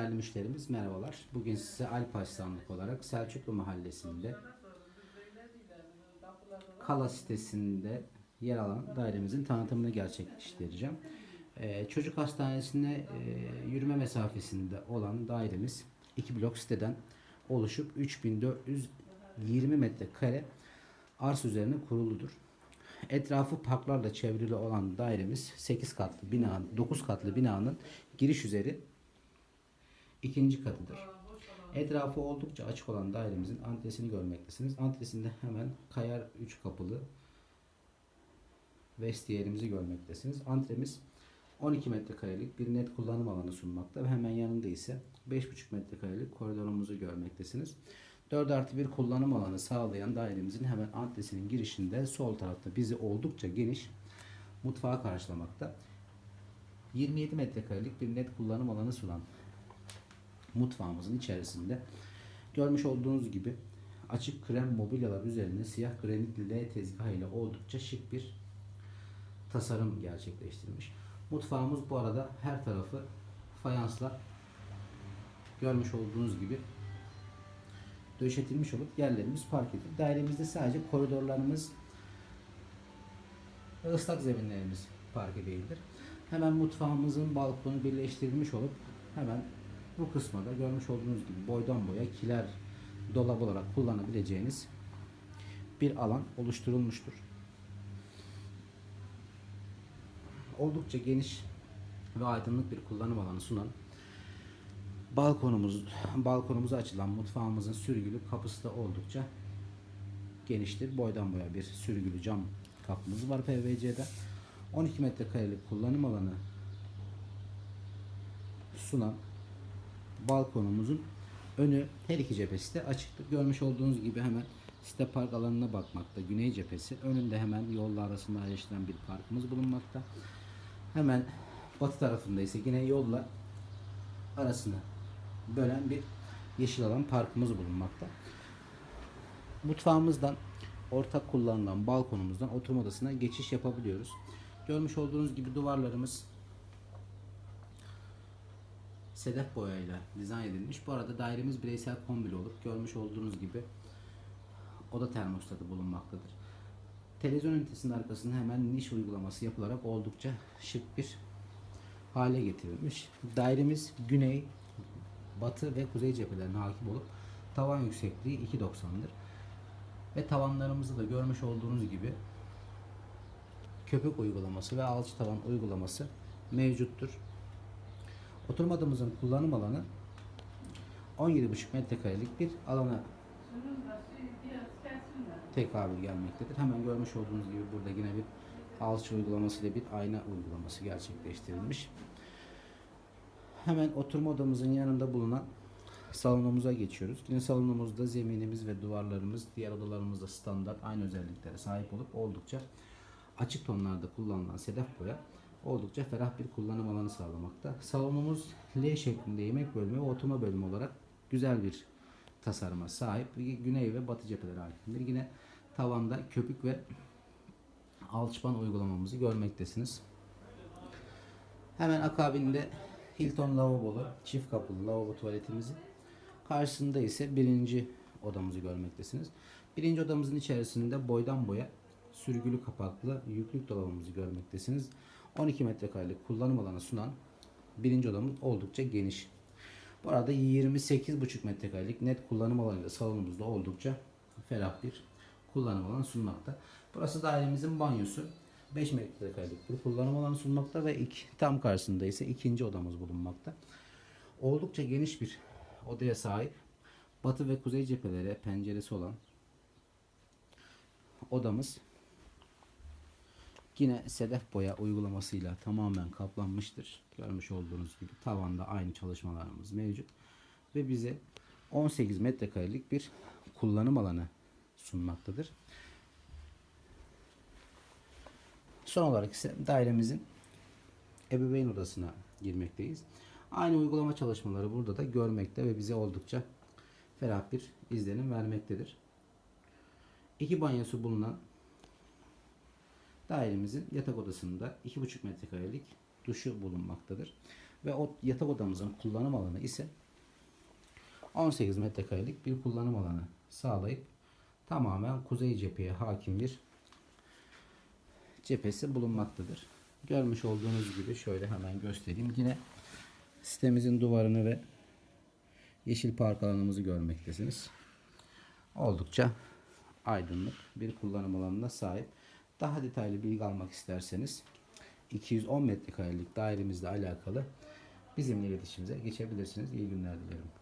Değerli müşterimiz merhabalar. Bugün size Alpaş Sandık olarak Selçuklu Mahallesi'nde Kala sitesinde yer alan dairemizin tanıtımını gerçekleştireceğim. Ee, çocuk hastanesine e, yürüme mesafesinde olan dairemiz iki blok siteden oluşup 3420 metrekare arsa üzerine kuruludur. Etrafı parklarla çevrili olan dairemiz 8 katlı bina, 9 katlı binanın giriş üzeri ikinci katıdır. Etrafı oldukça açık olan dairemizin antresini görmektesiniz. Antresinde hemen kayar 3 kapılı vestiyerimizi görmektesiniz. Antremiz 12 metrekarelik bir net kullanım alanı sunmakta ve hemen yanında ise 5,5 metrekarelik koridorumuzu görmektesiniz. 4 artı 1 kullanım alanı sağlayan dairemizin hemen antresinin girişinde sol tarafta bizi oldukça geniş mutfağı karşılamakta. 27 metrekarelik bir net kullanım alanı sunan mutfağımızın içerisinde görmüş olduğunuz gibi açık krem mobilyalar üzerine siyah granitli L tezgah ile oldukça şık bir tasarım gerçekleştirmiş. Mutfağımız bu arada her tarafı fayansla görmüş olduğunuz gibi döşetilmiş olup yerlerimiz park edildi. Dairemizde sadece koridorlarımız ve ıslak zeminlerimiz parke değildir. Hemen mutfağımızın balkonu birleştirilmiş olup hemen bu kısma da görmüş olduğunuz gibi boydan boya kiler dolap olarak kullanabileceğiniz bir alan oluşturulmuştur. Oldukça geniş ve aydınlık bir kullanım alanı sunan balkonumuz balkonumuza açılan mutfağımızın sürgülü kapısı da oldukça geniştir. Boydan boya bir sürgülü cam kapımız var PVC'de. 12 metrekarelik kullanım alanı sunan balkonumuzun önü her iki cephesi de açıktır. Görmüş olduğunuz gibi hemen site park alanına bakmakta. Güney cephesi. Önünde hemen yolla arasında ayrıştıran bir parkımız bulunmakta. Hemen batı tarafında ise yine yolla arasını bölen bir yeşil alan parkımız bulunmakta. Mutfağımızdan ortak kullanılan balkonumuzdan oturma odasına geçiş yapabiliyoruz. Görmüş olduğunuz gibi duvarlarımız sedef boyayla dizayn edilmiş. Bu arada dairemiz bireysel kombili olup görmüş olduğunuz gibi oda termostatı bulunmaktadır. Televizyon ünitesinin arkasında hemen niş uygulaması yapılarak oldukça şık bir hale getirilmiş. Dairemiz güney, batı ve kuzey cephelerine hakim olup tavan yüksekliği 2.90'dır. Ve tavanlarımızda da görmüş olduğunuz gibi köpük uygulaması ve alçı tavan uygulaması mevcuttur. Oturma odamızın kullanım alanı 17,5 metrekarelik bir alana tekabül gelmektedir. Hemen görmüş olduğunuz gibi burada yine bir alçı uygulaması ile bir ayna uygulaması gerçekleştirilmiş. Hemen oturma odamızın yanında bulunan salonumuza geçiyoruz. Yine salonumuzda zeminimiz ve duvarlarımız diğer odalarımızda standart aynı özelliklere sahip olup oldukça açık tonlarda kullanılan sedef boya oldukça ferah bir kullanım alanı sağlamakta. Salonumuz L şeklinde yemek bölümü ve oturma bölümü olarak güzel bir tasarıma sahip. Güney ve batı cepheleri halindedir. Yine tavanda köpük ve alçıpan uygulamamızı görmektesiniz. Hemen akabinde Hilton lavabolu, çift kapılı lavabo tuvaletimizi karşısında ise birinci odamızı görmektesiniz. Birinci odamızın içerisinde boydan boya sürgülü kapaklı yüklük dolabımızı görmektesiniz. 12 metrekarelik kullanım alanı sunan birinci odamız oldukça geniş. Bu arada 28,5 metrekarelik net kullanım alanıyla salonumuzda oldukça ferah bir kullanım alanı sunmakta. Burası dairemizin banyosu. 5 metrekarelik bir kullanım alanı sunmakta ve iki, tam karşısında ise ikinci odamız bulunmakta. Oldukça geniş bir odaya sahip. Batı ve kuzey cephelere penceresi olan odamız yine sedef boya uygulamasıyla tamamen kaplanmıştır. Görmüş olduğunuz gibi tavanda aynı çalışmalarımız mevcut. Ve bize 18 metrekarelik bir kullanım alanı sunmaktadır. Son olarak ise dairemizin ebeveyn odasına girmekteyiz. Aynı uygulama çalışmaları burada da görmekte ve bize oldukça ferah bir izlenim vermektedir. İki banyosu bulunan dairemizin yatak odasında 2,5 metrekarelik duşu bulunmaktadır. Ve o yatak odamızın kullanım alanı ise 18 metrekarelik bir kullanım alanı sağlayıp tamamen kuzey cepheye hakim bir cephesi bulunmaktadır. Görmüş olduğunuz gibi şöyle hemen göstereyim. Yine sitemizin duvarını ve yeşil park alanımızı görmektesiniz. Oldukça aydınlık bir kullanım alanına sahip. Daha detaylı bilgi almak isterseniz 210 metrekarelik dairemizle alakalı bizimle iletişimize geçebilirsiniz. İyi günler dilerim.